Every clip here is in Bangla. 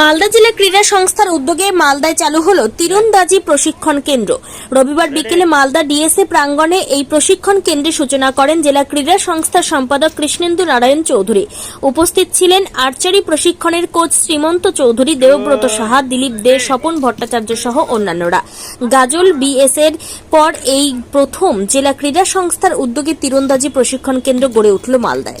মালদা জেলা ক্রীড়া সংস্থার উদ্যোগে মালদায় চালু হল তীরন্দাজি প্রশিক্ষণ কেন্দ্র। রবিবার বিকেলে মালদা ডিএসএ প্রাঙ্গণে এই প্রশিক্ষণ কেন্দ্রের সূচনা করেন জেলা ক্রীড়া সংস্থার সম্পাদক কৃষ্ণেন্দু নারায়ণ চৌধুরী। উপস্থিত ছিলেন আর্চারি প্রশিক্ষণের কোচ শ্রীমন্ত চৌধুরী, দেবব্রত সাহা, দিলীপ দে, স্বপন ভট্টাচার্য সহ অন্যান্যরা। গাজল বিএস এর পর এই প্রথম জেলা ক্রীড়া সংস্থার উদ্যোগে তীরন্দাজি প্রশিক্ষণ কেন্দ্র গড়ে উঠল মালদায়।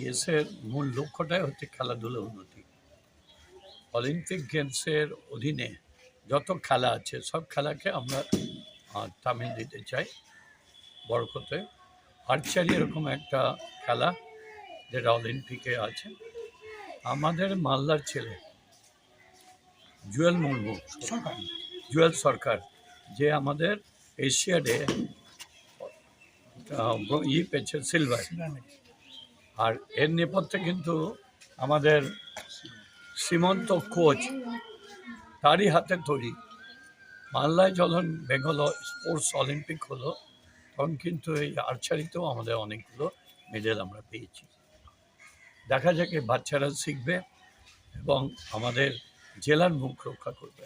ইয়েসের মূল লক্ষ্যটাই হচ্ছে খেলাধুলা উন্নতি। অলিম্পিক গেমসের অধীনে যত খেলা আছে সব খেলাকে আমরা তামিল দিতে চাই বড় করতে আর্চারি এরকম একটা খেলা যেটা অলিম্পিকে আছে। আমাদের মালদার ছেলে জুয়েল মুর্মু জুয়েল সরকার যে আমাদের এশিয়াডে ই পেয়েছে সিলভার। আর এর নেপথ্যে কিন্তু আমাদের সীমন্ত কোচ, তারই হাতে তৈরি। মালদায় যখন বেঙ্গল স্পোর্টস অলিম্পিক হলো, তখন কিন্তু এই আর্চারিতেও আমাদের অনেকগুলো মেডেল আমরা পেয়েছি। দেখা যাক বাচ্চারা শিখবে এবং আমাদের জেলার মুখ রক্ষা করবে।